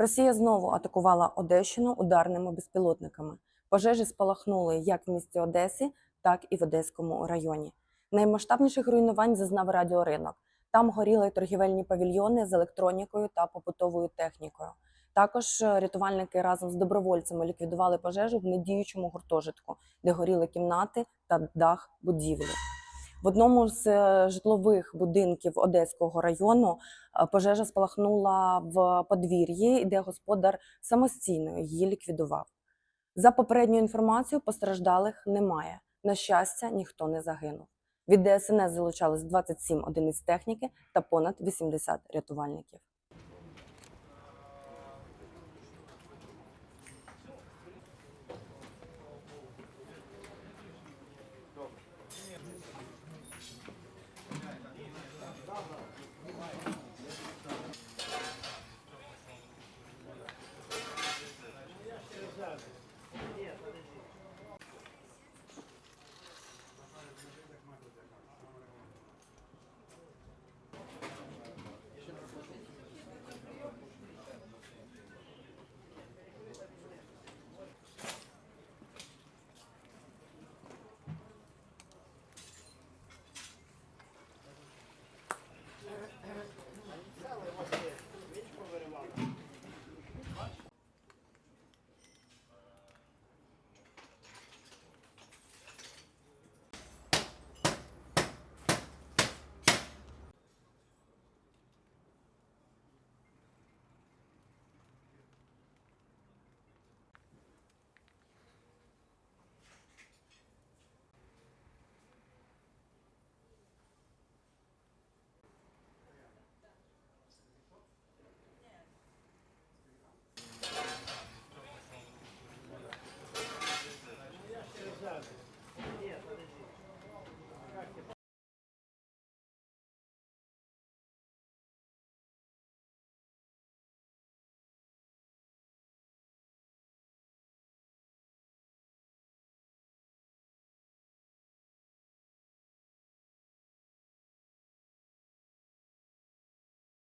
Росія знову атакувала Одещину ударними безпілотниками. Пожежі спалахнули як в місті Одесі, так і в Одеському районі. Наймасштабніших руйнувань зазнав радіоринок. Там горіли торгівельні павільйони з електронікою та побутовою технікою. Також е, рятувальники разом з добровольцями ліквідували пожежу в недіючому гуртожитку, де горіли кімнати та дах будівлі. В одному з е, житлових будинків Одеського району е, пожежа спалахнула в подвір'ї, де господар самостійно її ліквідував. За попередньою інформацією, постраждалих немає. На щастя, ніхто не загинув. Від ДСНС залучались 27 одиниць техніки та понад 80 рятувальників.